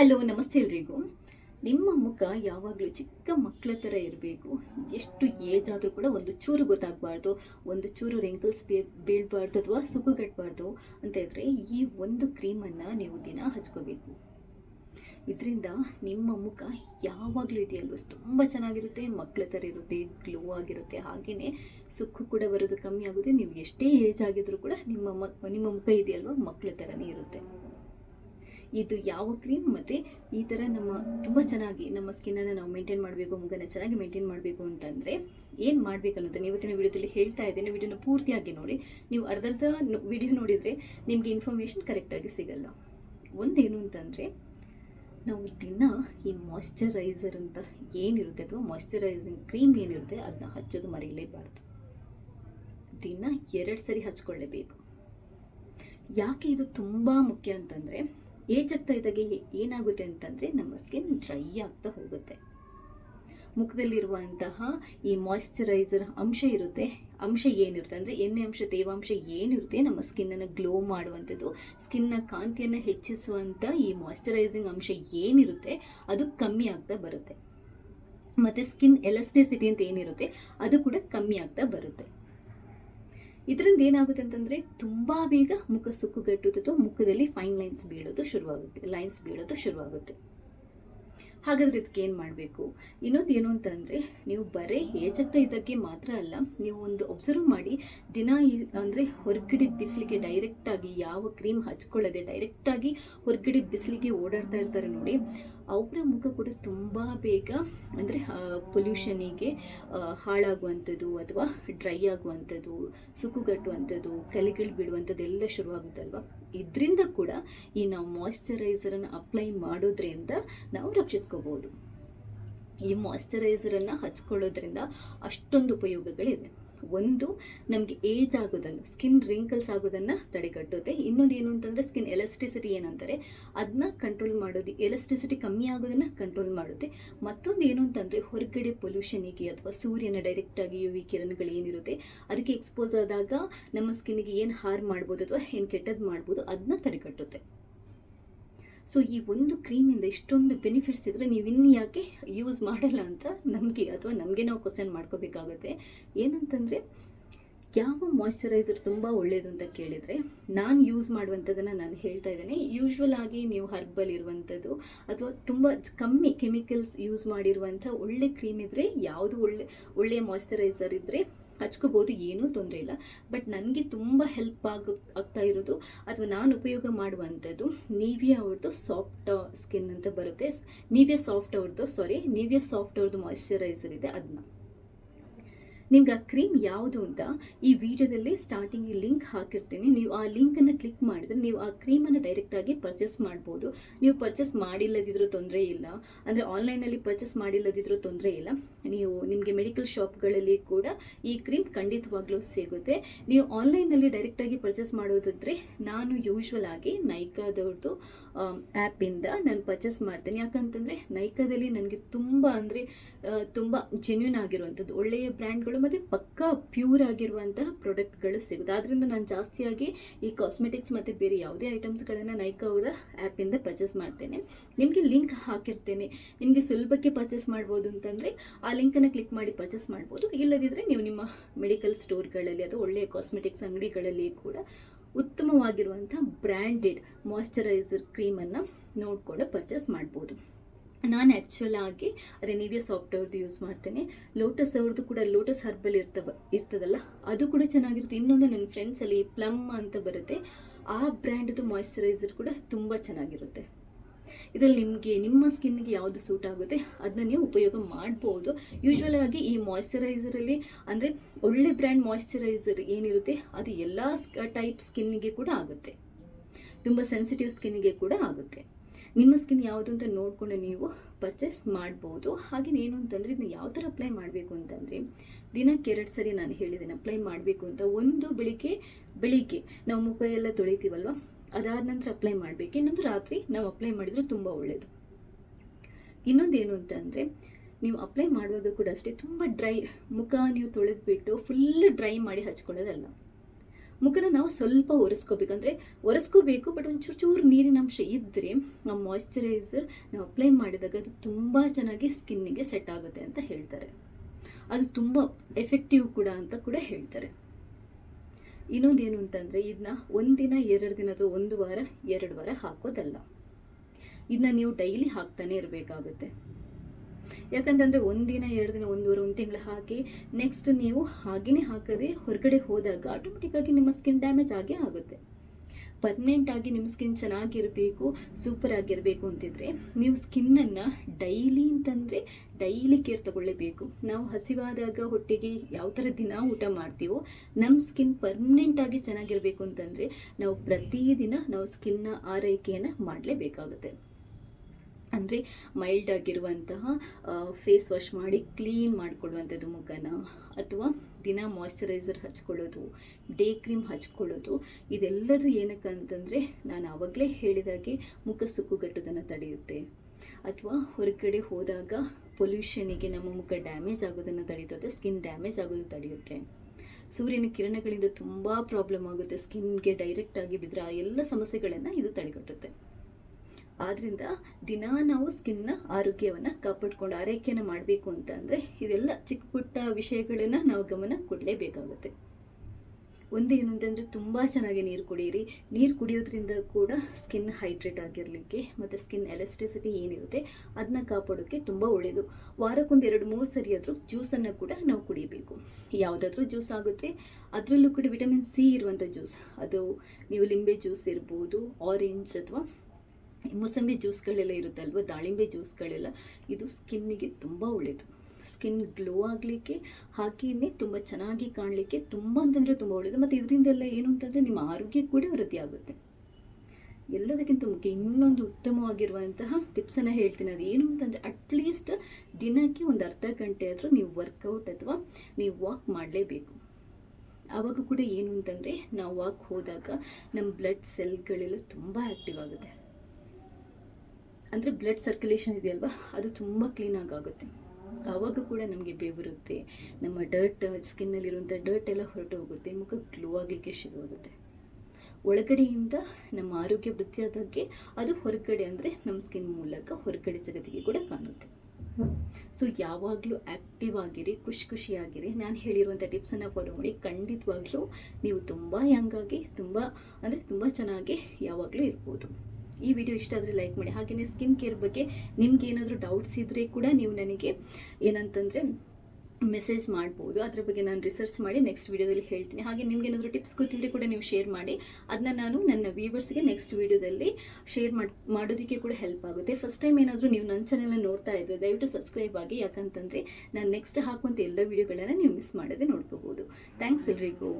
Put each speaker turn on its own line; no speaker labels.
Hello, ನಮಸ್ತೆ ಎಲ್ರಿಗೂ. ನಿಮ್ಮ ಮುಖ ಯಾವಾಗಲೂ ಚಿಕ್ಕ ಮಕ್ಕಳ ಥರ ಇರಬೇಕು. ಎಷ್ಟು ಏಜ್ ಆದರೂ ಕೂಡ ಒಂದು ಚೂರು ಗೊತ್ತಾಗಬಾರ್ದು, ಒಂದು ಚೂರು ರಿಂಕಲ್ಸ್ ಬೀ ಬೀಳಬಾರ್ದು ಅಥವಾ ಸುಗುಗಟ್ಟಬಾರ್ದು ಅಂತ ಇದ್ದರೆ ಈ ಒಂದು ಕ್ರೀಮನ್ನು ನೀವು ದಿನ ಹಚ್ಕೋಬೇಕು. ಇದರಿಂದ ನಿಮ್ಮ ಮುಖ ಯಾವಾಗಲೂ ಇದೆಯಲ್ವ? ತುಂಬ ಚೆನ್ನಾಗಿರುತ್ತೆ ಮಕ್ಕಳ ಥರ ಇರುತ್ತೆ ಗ್ಲೋ ಆಗಿರುತ್ತೆ. ಹಾಗೆಯೇ ಸುಕ್ಕು ಕೂಡ ಬರೋದು ಕಮ್ಮಿ ಆಗುತ್ತೆ. ನೀವು ಎಷ್ಟೇ ಏಜ್ ಆಗಿದ್ರೂ ಕೂಡ ನಿಮ್ಮ ಮ, ನಿಮ್ಮ ಮುಖ ಇದೆಯಲ್ವ? ಮಕ್ಕಳ ಥರನೇ ಇರುತ್ತೆ. ಇದು ಯಾವ ಕ್ರೀಮ್ ಮತ್ತು ಈ ಥರ ನಮ್ಮ ತುಂಬ ಚೆನ್ನಾಗಿ ನಮ್ಮ ಸ್ಕಿನ್ನನ್ನು ನಾವು ಮೇಂಟೈನ್ ಮಾಡಬೇಕು, ಮುಖನ ಚೆನ್ನಾಗಿ ಮೇಂಟೈನ್ ಮಾಡಬೇಕು ಅಂತಂದರೆ ಏನು ಮಾಡಬೇಕು ಅನ್ನೋದನ್ನು ಇವತ್ತಿನ ವಿಡಿಯೋದಲ್ಲಿ ಹೇಳ್ತಾ ಇದ್ದೇನೆ. ವಿಡಿಯೋನ ಪೂರ್ತಿಯಾಗಿ ನೋಡಿ. ನೀವು ಅರ್ಧರ್ಧ ವಿಡಿಯೋ ನೋಡಿದರೆ ನಿಮಗೆ ಇನ್ಫಾರ್ಮೇಷನ್ ಕರೆಕ್ಟಾಗಿ ಸಿಗಲ್ಲ. ಒಂದೇನು ಅಂತಂದರೆ ನಾವು ದಿನ ಈ ಮಾಯ್ಶ್ಚರೈಸರ್ ಅಂತ ಏನಿರುತ್ತೆ ಅಥವಾ ಮಾಯ್ಶ್ಚರೈಸಿಂಗ್ ಕ್ರೀಮ್ ಏನಿರುತ್ತೆ ಅದನ್ನ ಹಚ್ಚೋದು ಮರೆಯಲೇಬಾರ್ದು. ದಿನ ಎರಡು ಸರಿ ಹಚ್ಕೊಳ್ಳೇಬೇಕು. ಯಾಕೆ ಇದು ತುಂಬ ಮುಖ್ಯ ಅಂತಂದರೆ ಏಜ್ ಆಗ್ತಾ ಇದ್ದಾಗೆ ಏನಾಗುತ್ತೆ ಅಂತಂದರೆ ನಮ್ಮ ಸ್ಕಿನ್ ಡ್ರೈ ಆಗ್ತಾ ಹೋಗುತ್ತೆ. ಮುಖದಲ್ಲಿರುವಂತಹ ಈ ಮಾಯ್ಶ್ಚರೈಸರ್ ಅಂಶ ಇರುತ್ತೆ. ಅಂಶ ಏನಿರುತ್ತೆ ಅಂದರೆ ಎಣ್ಣೆ ಅಂಶ, ತೇವಾಂಶ ಏನಿರುತ್ತೆ ನಮ್ಮ ಸ್ಕಿನ್ನನ್ನು ಗ್ಲೋ ಮಾಡುವಂಥದ್ದು. ಸ್ಕಿನ್ನ ಕಾಂತಿಯನ್ನು ಹೆಚ್ಚಿಸುವಂಥ ಈ ಮಾಯಿಶ್ಚರೈಸಿಂಗ್ ಅಂಶ ಏನಿರುತ್ತೆ ಅದು ಕಮ್ಮಿ ಆಗ್ತಾ ಬರುತ್ತೆ. ಮತ್ತು ಸ್ಕಿನ್ ಎಲಾಸ್ಟಿಸಿಟಿ ಅಂತ ಏನಿರುತ್ತೆ ಅದು ಕೂಡ ಕಮ್ಮಿ ಆಗ್ತಾ ಬರುತ್ತೆ. ಇದರಿಂದ ಏನಾಗುತ್ತೆ ಅಂತಂದರೆ ತುಂಬ ಬೇಗ ಮುಖ ಸುಕ್ಕುಗಟ್ಟುತ್ತೆ ಅಥವಾ ಮುಖದಲ್ಲಿ ಫೈನ್ ಲೈನ್ಸ್ ಬೀಳೋದು ಶುರುವಾಗುತ್ತೆ ಲೈನ್ಸ್ ಬೀಳೋದು ಶುರುವಾಗುತ್ತೆ. ಹಾಗಾದ್ರೆ ಇದಕ್ಕೆ ಏನು ಮಾಡಬೇಕು? ಇನ್ನೊಂದು ಏನು ಅಂತಂದರೆ ನೀವು ಬರೀ ಏಜಾಗ್ತಾ ಇದ್ದಕ್ಕೆ ಮಾತ್ರ ಅಲ್ಲ, ನೀವು ಒಂದು ಒಬ್ಸರ್ವ್ ಮಾಡಿ, ದಿನ ಅಂದರೆ ಹೊರಗಡೆ ಬಿಸಿಲಿಗೆ ಡೈರೆಕ್ಟಾಗಿ ಯಾವ ಕ್ರೀಮ್ ಹಚ್ಕೊಳ್ಳದೆ ಡೈರೆಕ್ಟಾಗಿ ಹೊರಗಡೆ ಬಿಸಿಲಿಗೆ ಓಡಾಡ್ತಾ ಇರ್ತಾರೆ ನೋಡಿ ಅವರ ಮುಖ ಕೂಡ ತುಂಬ ಬೇಗ ಅಂದರೆ ಪೊಲ್ಯೂಷನಿಗೆ ಹಾಳಾಗುವಂಥದ್ದು ಅಥವಾ ಡ್ರೈ ಆಗುವಂಥದ್ದು, ಸುಕ್ಕುಗಟ್ಟುವಂಥದ್ದು ಕಲೆಗಳು ಬಿಡುವಂಥದ್ದು ಎಲ್ಲ ಶುರುವಾಗುತ್ತಲ್ವ? ಇದರಿಂದ ಕೂಡ ಈ ನಾವು ಮಾಯಿಶ್ಚರೈಸರನ್ನು ಅಪ್ಲೈ ಮಾಡೋದ್ರಿಂದ ನಾವು ರಕ್ಷಿಸ್ಕೋಬೋದು. ಈ ಮಾಯ್ಶ್ಚರೈಸರನ್ನು ಹಚ್ಕೊಳ್ಳೋದ್ರಿಂದ ಅಷ್ಟೊಂದು ಉಪಯೋಗಗಳಿದೆ. ಒಂದು ನಮಗೆ ಏಜ್ ಆಗೋದನ್ನು ಸ್ಕಿನ್ ರಿಂಕಲ್ಸ್ ಆಗೋದನ್ನು ತಡೆಗಟ್ಟುತ್ತೆ. ಇನ್ನೊಂದು ಏನು ಅಂತಂದರೆ ಸ್ಕಿನ್ ಎಲಾಸ್ಟಿಸಿಟಿ ಏನಂತಾರೆ ಅದನ್ನ ಕಂಟ್ರೋಲ್ ಮಾಡೋದು ಎಲಾಸ್ಟಿಸಿಟಿ ಕಮ್ಮಿ ಆಗೋದನ್ನು ಕಂಟ್ರೋಲ್ ಮಾಡುತ್ತೆ. ಮತ್ತೊಂದು ಏನು ಅಂತಂದರೆ ಹೊರಗಡೆ ಪೊಲ್ಯೂಷನಿಗೆ ಅಥವಾ ಸೂರ್ಯನ ಡೈರೆಕ್ಟಾಗಿ ಯು ವಿ ಕಿರಣಗಳು ಏನಿರುತ್ತೆ, ಅದಕ್ಕೆ ಎಕ್ಸ್ಪೋಸ್ ಆದಾಗ ನಮ್ಮ ಸ್ಕಿನ್ಗೆ ಏನು ಹಾರ್ ಮಾಡ್ಬೋದು ಅಥವಾ ಏನು ಕೆಟ್ಟದ್ದು ಮಾಡ್ಬೋದು ಅದನ್ನ ತಡೆಗಟ್ಟುತ್ತೆ. ಸೊ ಈ ಒಂದು ಕ್ರೀಮಿಂದ ಇಷ್ಟೊಂದು ಬೆನಿಫಿಟ್ಸ್ ಇದ್ದರೆ ನೀವು ಇನ್ನು ಯಾಕೆ ಯೂಸ್ ಮಾಡಲ್ಲ ಅಂತ ನಮಗೆ ಅಥವಾ ನಮಗೆ ನಾವು ಕ್ವಶನ್ ಮಾಡ್ಕೋಬೇಕಾಗುತ್ತೆ. ಏನಂತಂದರೆ, ಯಾವ ಮಾಯ್ಶ್ಚರೈಸರ್ ತುಂಬ ಒಳ್ಳೆಯದು ಅಂತ ಕೇಳಿದರೆ, ನಾನು ಯೂಸ್ ಮಾಡುವಂಥದ್ದನ್ನು ನಾನು ಹೇಳ್ತಾ ಇದ್ದೇನೆ. ಯೂಶ್ವಲ್ ಆಗಿ ನೀವು ಹರ್ಬಲ್ ಇರುವಂಥದ್ದು ಅಥವಾ ತುಂಬ ಕಮ್ಮಿ ಕೆಮಿಕಲ್ಸ್ ಯೂಸ್ ಮಾಡಿರುವಂಥ ಒಳ್ಳೆ ಕ್ರೀಮ್ ಇದ್ದರೆ ಯಾವುದು ಒಳ್ಳೆ, ಒಳ್ಳೆಯ ಮಾಯ್ಶ್ಚರೈಸರ್ ಇದ್ದರೆ ಹಚ್ಕೋಬೋದು, ಏನೂ ತೊಂದರೆ ಇಲ್ಲ. ಬಟ್ ನನಗೆ ತುಂಬ ಹೆಲ್ಪ್ ಆಗ, ಆಗ್ತಾ ಇರೋದು, ಅಥವಾ ನಾನು ಉಪಯೋಗ ಮಾಡುವಂಥದ್ದು, ನೀವಿಯ ಅವ್ರದ್ದು ಸಾಫ್ಟ್ ಸ್ಕಿನ್ ಅಂತ ಬರುತ್ತೆ. ನೀವಿಯ ಸಾಫ್ಟ್ ಅವ್ರದ್ದು ಸಾರಿ ನೀವಿಯಾ ಸಾಫ್ಟ್ ಅವ್ರದ್ದು ಮಾಯಿಶ್ಚರೈಸರ್ ಇದೆ ಅದನ್ನ ನಿಮ್ಗೆ ಆ ಕ್ರೀಮ್ ಯಾವುದು ಅಂತ ಈ ವಿಡಿಯೋದಲ್ಲಿ ಸ್ಟಾರ್ಟಿಂಗ್ ಲಿಂಕ್ ಹಾಕಿರ್ತೀನಿ. ನೀವು ಆ ಲಿಂಕನ್ನು ಕ್ಲಿಕ್ ಮಾಡಿದ್ರೆ ನೀವು ಆ ಕ್ರೀಮನ್ನು ಡೈರೆಕ್ಟಾಗಿ ಪರ್ಚೇಸ್ ಮಾಡ್ಬೋದು. ನೀವು ಪರ್ಚೇಸ್ ಮಾಡಿಲ್ಲದಿದ್ರೂ ತೊಂದರೆ ಇಲ್ಲ. ಅಂದರೆ ಆನ್ಲೈನಲ್ಲಿ ಪರ್ಚೇಸ್ ಮಾಡಿಲ್ಲದಿದ್ರೂ ತೊಂದರೆ ಇಲ್ಲ. ನೀವು ನಿಮಗೆ ಮೆಡಿಕಲ್ ಶಾಪ್ಗಳಲ್ಲಿ ಕೂಡ ಈ ಕ್ರೀಮ್ ಖಂಡಿತವಾಗ್ಲೂ ಸಿಗುತ್ತೆ. ನೀವು ಆನ್ಲೈನಲ್ಲಿ ಡೈರೆಕ್ಟಾಗಿ ಪರ್ಚೇಸ್ ಮಾಡೋದಿದ್ರೆ ನಾನು ಯೂಶ್ವಲ್ ಆಗಿ ನೈಕಾದವ್ರದ್ದು ಆ್ಯಪಿಂದ ನಾನು ಪರ್ಚೇಸ್ ಮಾಡ್ತೇನೆ. ಯಾಕಂತಂದರೆ ನೈಕಾದಲ್ಲಿ ನನಗೆ ತುಂಬ ಅಂದರೆ ತುಂಬ ಜೆನ್ಯೂನ್ ಆಗಿರುವಂಥದ್ದು. ಒಳ್ಳೆಯ ಬ್ರ್ಯಾಂಡ್ಗಳು ಮತ್ತು ಪಕ್ಕಾ ಪ್ಯೂರ್ ಆಗಿರುವಂತಹ ಪ್ರಾಡಕ್ಟ್ಗಳು ಸಿಗುತ್ತೆ ಆದ್ದರಿಂದ ನಾನು ಜಾಸ್ತಿಯಾಗಿ ಈ ಕಾಸ್ಮೆಟಿಕ್ಸ್ ಮತ್ತು ಬೇರೆ ಯಾವುದೇ ಐಟಮ್ಸ್ಗಳನ್ನು ನೈಕ್ ಅವರ ಆ್ಯಪಿಂದ ಪರ್ಚೇಸ್ ಮಾಡ್ತೇನೆ. ನಿಮಗೆ ಲಿಂಕ್ ಹಾಕಿರ್ತೇನೆ. ನಿಮಗೆ ಸುಲಭಕ್ಕೆ ಪರ್ಚೇಸ್ ಮಾಡ್ಬೋದು ಅಂತಂದರೆ ಆ ಲಿಂಕನ್ನು ಕ್ಲಿಕ್ ಮಾಡಿ ಪರ್ಚೇಸ್ ಮಾಡ್ಬೋದು. ಇಲ್ಲದಿದ್ದರೆ ನೀವು ನಿಮ್ಮ ಮೆಡಿಕಲ್ ಸ್ಟೋರ್ಗಳಲ್ಲಿ ಅಥವಾ ಒಳ್ಳೆಯ ಕಾಸ್ಮೆಟಿಕ್ಸ್ ಅಂಗಡಿಗಳಲ್ಲಿ ಕೂಡ ಉತ್ತಮವಾಗಿರುವಂಥ ಬ್ರ್ಯಾಂಡೆಡ್ ಮಾಯಿಶ್ಚರೈಸರ್ ಕ್ರೀಮನ್ನು ನೋಡಿಕೊಂಡು ಪರ್ಚೇಸ್ ಮಾಡ್ಬೋದು. ನಾನು ಆ್ಯಕ್ಚುಲ್ ಆಗಿ ಅದೇ ನೀವೇ ಸಾಫ್ಟ್ ಅವ್ರದ್ದು ಯೂಸ್ ಮಾಡ್ತೇನೆ. ಲೋಟಸ್ ಅವ್ರದ್ದು ಕೂಡ ಲೋಟಸ್ ಹರ್ಬಲ್ ಇರ್ತವ, ಇರ್ತದಲ್ಲ? ಅದು ಕೂಡ ಚೆನ್ನಾಗಿರುತ್ತೆ. ಇನ್ನೊಂದು ನನ್ನ ಫ್ರೆಂಡ್ಸಲ್ಲಿ ಪ್ಲಮ್ ಅಂತ ಬರುತ್ತೆ. ಆ ಬ್ರ್ಯಾಂಡ್ದು ಮಾಯಿಶ್ಚರೈಸರ್ ಕೂಡ ತುಂಬ ಚೆನ್ನಾಗಿರುತ್ತೆ. ಇದರಲ್ಲಿ ನಿಮಗೆ, ನಿಮ್ಮ ಸ್ಕಿನ್ಗೆ ಯಾವುದು ಸೂಟ್ ಆಗುತ್ತೆ ಅದನ್ನ ನೀವು ಉಪಯೋಗ ಮಾಡ್ಬೋದು. ಯೂಶ್ವಲ್ ಆಗಿ ಈ ಮಾಯ್ಶ್ಚರೈಸರಲ್ಲಿ ಅಂದರೆ ಒಳ್ಳೆ ಬ್ರ್ಯಾಂಡ್ ಮಾಯಿಶ್ಚರೈಸರ್ ಏನಿರುತ್ತೆ, ಅದು ಎಲ್ಲ ಟೈಪ್ ಸ್ಕಿನ್ನಿಗೆ ಕೂಡ ಆಗುತ್ತೆ. ತುಂಬ ಸೆನ್ಸಿಟಿವ್ ಸ್ಕಿನ್ನಿಗೆ ಕೂಡ ಆಗುತ್ತೆ. ನಿಮ್ಮ ಸ್ಕಿನ್ ಯಾವುದು ಅಂತ ನೋಡಿಕೊಂಡು ನೀವು ಪರ್ಚೇಸ್ ಮಾಡ್ಬೋದು. ಹಾಗೆ ಏನು ಅಂತಂದರೆ ಇದನ್ನ ಯಾವ ಥರ ಅಪ್ಲೈ ಮಾಡಬೇಕು ಅಂತಂದರೆ ದಿನಕ್ಕೆ ಎರಡು ಸರಿ ನಾನು ಹೇಳಿದ್ದೇನೆ ಅಪ್ಲೈ ಮಾಡಬೇಕು ಅಂತ. ಒಂದು ಬೆಳಿಗ್ಗೆ ಬೆಳಿಗ್ಗೆ ನಾವು ಮುಖ ಎಲ್ಲ ತೊಳಿತೀವಲ್ವ? ಅದಾದ ನಂತರ ಅಪ್ಲೈ ಮಾಡಬೇಕು. ಇನ್ನೊಂದು ರಾತ್ರಿ ನಾವು ಅಪ್ಲೈ ಮಾಡಿದರೆ ತುಂಬ ಒಳ್ಳೆಯದು ಇನ್ನೊಂದು ಏನು ಅಂತಂದರೆ ನೀವು ಅಪ್ಲೈ ಮಾಡುವಾಗ ಕೂಡ ಅಷ್ಟೇ, ತುಂಬ ಡ್ರೈ ಮುಖ ನೀವು ತೊಳೆದ್ಬಿಟ್ಟು ಫುಲ್ ಡ್ರೈ ಮಾಡಿ ಹಚ್ಕೊಳ್ಳೋದಲ್ಲ. ಮುಖನ ನಾವು ಸ್ವಲ್ಪ ಒರೆಸ್ಕೋಬೇಕಂದ್ರೆ ಒರೆಸ್ಕೋಬೇಕು ಬಟ್ ಒಂಚೂರು ಚೂರು ನೀರಿನ ಅಂಶ ಇದ್ದರೆ ಆ ಮಾಯಿಶ್ಚರೈಸರ್ ನಾವು ಅಪ್ಲೈ ಮಾಡಿದಾಗ ಅದು ತುಂಬ ಚೆನ್ನಾಗಿ ಸ್ಕಿನ್ನಿಗೆ ಸೆಟ್ ಆಗುತ್ತೆ ಅಂತ ಹೇಳ್ತಾರೆ. ಅದು ತುಂಬ ಎಫೆಕ್ಟಿವ್ ಕೂಡ ಅಂತ ಕೂಡ ಹೇಳ್ತಾರೆ. ಇನ್ನೊಂದೇನು ಅಂತಂದರೆ ಇದನ್ನ ಒಂದಿನ ಎರಡು ದಿನ ಅಥವಾ ಒಂದು ವಾರ, ಎರಡು ವಾರ ಹಾಕೋದಲ್ಲ. ಇದನ್ನ ನೀವು ಡೈಲಿ ಹಾಕ್ತಾನೆ ಇರಬೇಕಾಗುತ್ತೆ. ಯಾಕಂತಂದರೆ ಒಂದಿನ ಎರಡು ದಿನ, ಒಂದೂವರೆ ವಾರ ಒಂದು ತಿಂಗಳು ಹಾಕಿ ನೆಕ್ಸ್ಟ್ ನೀವು ಹಾಗೆಯೇ ಹಾಕದೆ ಹೊರಗಡೆ ಹೋದಾಗ ಆಟೋಮೆಟಿಕ್ಕಾಗಿ ನಿಮ್ಮ ಸ್ಕಿನ್ ಡ್ಯಾಮೇಜ್ ಆಗೇ ಆಗುತ್ತೆ. ಪರ್ಮನೆಂಟ್ ಆಗಿ ನಿಮ್ಮ ಸ್ಕಿನ್ ಚೆನ್ನಾಗಿರಬೇಕು ಸೂಪರ್ ಆಗಿರಬೇಕು ಅಂತಿದ್ರೆ ನೀವು ಸ್ಕಿನ್ನನ್ನು ಡೈಲಿ ಅಂತಂದರೆ ಡೈಲಿ ಕೇರ್ ತಗೊಳ್ಳೇಬೇಕು. ನಾವು ಹಸಿವಾದಾಗ ಹೊಟ್ಟೆಗೆ ಯಾವ ಥರ ದಿನ ಊಟ ಮಾಡ್ತೀವೋ ನಮ್ಮ ಸ್ಕಿನ್ ಪರ್ಮನೆಂಟ್ ಆಗಿ ಚೆನ್ನಾಗಿರಬೇಕು ಅಂತಂದರೆ ನಾವು ಪ್ರತಿದಿನ ನಾವು ಸ್ಕಿನ್ನ ಆರೈಕೆಯನ್ನು ಮಾಡಲೇಬೇಕಾಗುತ್ತೆ. ಅಂದರೆ ಮೈಲ್ಡ್ ಆಗಿರುವಂತಹ ಫೇಸ್ ವಾಶ್ ಮಾಡಿ ಕ್ಲೀನ್ ಮಾಡಿಕೊಳ್ಳುವಂಥದ್ದು ಮುಖನ, ಅಥವಾ ದಿನ ಮಾಯಶ್ಚರೈಸರ್ ಹಚ್ಕೊಳ್ಳೋದು ಡೇ ಕ್ರೀಮ್ ಹಚ್ಕೊಳ್ಳೋದು, ಇದೆಲ್ಲದು ಏನಕ್ಕೆ ಅಂತಂದರೆ ನಾನು ಆವಾಗಲೇ ಹೇಳಿದಾಗೆ ಮುಖ ಸುಕ್ಕುಗಟ್ಟೋದನ್ನು ತಡೆಯುತ್ತೆ. ಅಥವಾ ಹೊರಗಡೆ ಹೋದಾಗ ಪೊಲ್ಯೂಷನಿಗೆ ನಮ್ಮ ಮುಖ ಡ್ಯಾಮೇಜ್ ಆಗೋದನ್ನು ತಡೆಯುತ್ತೆ ಸ್ಕಿನ್ ಡ್ಯಾಮೇಜ್ ಆಗೋದು ತಡೆಯುತ್ತೆ. ಸೂರ್ಯನ ಕಿರಣಗಳಿಂದ ತುಂಬ ಪ್ರಾಬ್ಲಮ್ ಆಗುತ್ತೆ ಸ್ಕಿನ್ಗೆ ಡೈರೆಕ್ಟಾಗಿ ಬಿದ್ದರೆ ಆ ಎಲ್ಲ ಸಮಸ್ಯೆಗಳನ್ನು ಇದು ತಡೆಗಟ್ಟುತ್ತೆ. ಆದ್ದರಿಂದ ದಿನ ನಾವು ಸ್ಕಿನ್ನ ಆರೋಗ್ಯವನ್ನು ಕಾಪಾಡ್ಕೊಂಡು ಆರೈಕೆಯನ್ನು ಮಾಡಬೇಕು ಅಂತ ಅಂದರೆ ಇದೆಲ್ಲ ಚಿಕ್ಕ ಪುಟ್ಟ ವಿಷಯಗಳನ್ನು ನಾವು ಗಮನ ಕೊಡಲೇಬೇಕಾಗುತ್ತೆ. ಒಂದೇನು ಅಂತಂದರೆ ತುಂಬ ಚೆನ್ನಾಗಿ ನೀರು ಕುಡಿಯಿರಿ. ನೀರು ಕುಡಿಯೋದ್ರಿಂದ ಕೂಡ ಸ್ಕಿನ್ ಹೈಡ್ರೇಟ್ ಆಗಿರಲಿಕ್ಕೆ ಮತ್ತು ಸ್ಕಿನ್ ಎಲೆಸ್ಟಿಸಿಟಿ ಏನಿರುತ್ತೆ ಅದನ್ನ ಕಾಪಾಡೋಕ್ಕೆ ತುಂಬ ಒಳ್ಳೆಯದು ವಾರಕ್ಕೊಂದು ಎರಡು, ಮೂರು ಸರಿ ಆದರೂ ಜ್ಯೂಸನ್ನು ಕೂಡ ನಾವು ಕುಡಿಯಬೇಕು ಯಾವುದಾದ್ರೂ ಜ್ಯೂಸ್ ಆಗುತ್ತೆ. ಅದರಲ್ಲೂ ಕೂಡ ವಿಟಮಿನ್ ಸಿ ಇರುವಂಥ ಜ್ಯೂಸ್ ಅದು ನೀವು ಲಿಂಬೆ ಜ್ಯೂಸ್ ಇರ್ಬೋದು ಆರೆಂಜ್ ಅಥವಾ ಮೂಸಂಬಿ ಜ್ಯೂಸ್ಗಳೆಲ್ಲ ಇರುತ್ತಲ್ವ, ದಾಳಿಂಬೆ ಜ್ಯೂಸ್ಗಳೆಲ್ಲ, ಇದು ಸ್ಕಿನ್ನಿಗೆ ತುಂಬ ಒಳ್ಳೆಯದು ಸ್ಕಿನ್ ಗ್ಲೋ ಆಗಲಿಕ್ಕೆ ಹಾಕಿನೇ ತುಂಬ ಚೆನ್ನಾಗಿ ಕಾಣಲಿಕ್ಕೆ ತುಂಬ ಅಂತಂದರೆ ತುಂಬ ಒಳ್ಳೆಯದು ಮತ್ತು ಇದರಿಂದೆಲ್ಲ ಏನು ಅಂತಂದರೆ ನಿಮ್ಮ ಆರೋಗ್ಯ ಕೂಡ ವೃದ್ಧಿ ಆಗುತ್ತೆ. ಎಲ್ಲದಕ್ಕಿಂತ ಮುಖ್ಯ, ಇನ್ನೊಂದು ಉತ್ತಮವಾಗಿರುವಂತಹ ಟಿಪ್ಸನ್ನು ಹೇಳ್ತೀನಿ. ಅದು ಏನು ಅಂತಂದರೆ ಅಟ್ಲೀಸ್ಟ್ ದಿನಕ್ಕೆ ಒಂದು ಅರ್ಧ ಗಂಟೆ ಆದರೂ ನೀವು ವರ್ಕೌಟ್ ಅಥವಾ ನೀವು ವಾಕ್ ಮಾಡಲೇಬೇಕು. ಆವಾಗ ಕೂಡ ಏನು ಅಂತಂದರೆ, ನಾವು ವಾಕ್ ಹೋದಾಗ ನಮ್ಮ ಬ್ಲಡ್ ಸೆಲ್ಗಳೆಲ್ಲ ತುಂಬ ಆ್ಯಕ್ಟಿವ್ ಆಗುತ್ತೆ. ಅಂದರೆ ಬ್ಲಡ್ ಸರ್ಕ್ಯುಲೇಷನ್ ಇದೆಯಲ್ವಾ? ಅದು ತುಂಬ ಕ್ಲೀನಾಗಿ ಆಗುತ್ತೆ ಆವಾಗ ಕೂಡ ನಮಗೆ ಬೇವಿರುತ್ತೆ ನಮ್ಮ ಡರ್ಟ್ ಸ್ಕಿನ್ನಲ್ಲಿರುವಂಥ ಡರ್ಟ್ ಎಲ್ಲ ಹೊರಟು ಹೋಗುತ್ತೆ. ಮುಖ ಗ್ಲೋ ಆಗಲಿಕ್ಕೆ ಶುರುವಾಗುತ್ತೆ ಒಳಗಡೆಯಿಂದ ನಮ್ಮ ಆರೋಗ್ಯ ವೃದ್ಧಿಯಾದಾಗೆ ಅದು ಹೊರಗಡೆ ಅಂದರೆ ನಮ್ಮ ಸ್ಕಿನ್ ಮೂಲಕ ಹೊರಗಡೆ ಜಗತ್ತಿಗೆ ಕೂಡ ಕಾಣುತ್ತೆ. ಸೊ ಯಾವಾಗಲೂ ಆ್ಯಕ್ಟಿವ್ ಆಗಿರಿ, ಖುಷಿ ಖುಷಿಯಾಗಿರಿ. ನಾನು ಹೇಳಿರುವಂಥ ಟಿಪ್ಸನ್ನು ಫಾಲೋ ಮಾಡಿ. ಖಂಡಿತವಾಗ್ಲೂ ನೀವು ತುಂಬ ಯಂಗಾಗಿ ತುಂಬ ಅಂದರೆ ತುಂಬ ಚೆನ್ನಾಗಿ ಯಾವಾಗಲೂ ಇರ್ಬೋದು. ಈ ವಿಡಿಯೋ ಇಷ್ಟ ಆದರೆ ಲೈಕ್ ಮಾಡಿ. ಹಾಗೆಯೇ ಸ್ಕಿನ್ ಕೇರ್ ಬಗ್ಗೆ ನಿಮ್ಗೆ ಏನಾದರೂ ಡೌಟ್ಸ್ ಇದ್ದರೆ ಕೂಡ ನೀವು ನನಗೆ ಏನಂತಂದರೆ ಮೆಸೇಜ್ ಮಾಡ್ಬೋದು. ಅದ್ರ ಬಗ್ಗೆ ನಾನು ರಿಸರ್ಚ್ ಮಾಡಿ ನೆಕ್ಸ್ಟ್ ವೀಡಿಯೋದಲ್ಲಿ ಹೇಳ್ತೀನಿ. ಹಾಗೆ ನಿಮ್ಗೆ ಏನಾದರೂ ಟಿಪ್ಸ್ ಗೊತ್ತಿದ್ರೆ ಕೂಡ ನೀವು ಶೇರ್ ಮಾಡಿ. ಅದನ್ನ ನಾನು ನನ್ನ ವ್ಯೂವರ್ಸ್ಗೆ ನೆಕ್ಸ್ಟ್ ವೀಡಿಯೋದಲ್ಲಿ ಶೇರ್ ಮಾಡಿ, ಮಾಡೋದಕ್ಕೆ ಕೂಡ ಹೆಲ್ಪ್ ಆಗುತ್ತೆ. ಫಸ್ಟ್ ಟೈಮ್ ಏನಾದರೂ ನೀವು ನನ್ನ ಚಾನಲ್ನ ನೋಡ್ತಾ ಇದ್ದರೆ ದಯವಿಟ್ಟು ಸಬ್ಸ್ಕ್ರೈಬ್ ಆಗಿ. ಯಾಕಂತಂದರೆ ನಾನು ನೆಕ್ಸ್ಟ್ ಹಾಕುವಂಥ ಎಲ್ಲ ವೀಡಿಯೋಗಳನ್ನು ನೀವು ಮಿಸ್ ಮಾಡದೆ ನೋಡ್ಕೋಬೋದು. ಥ್ಯಾಂಕ್ಸ್ ಎಲ್ರಿಗೂ.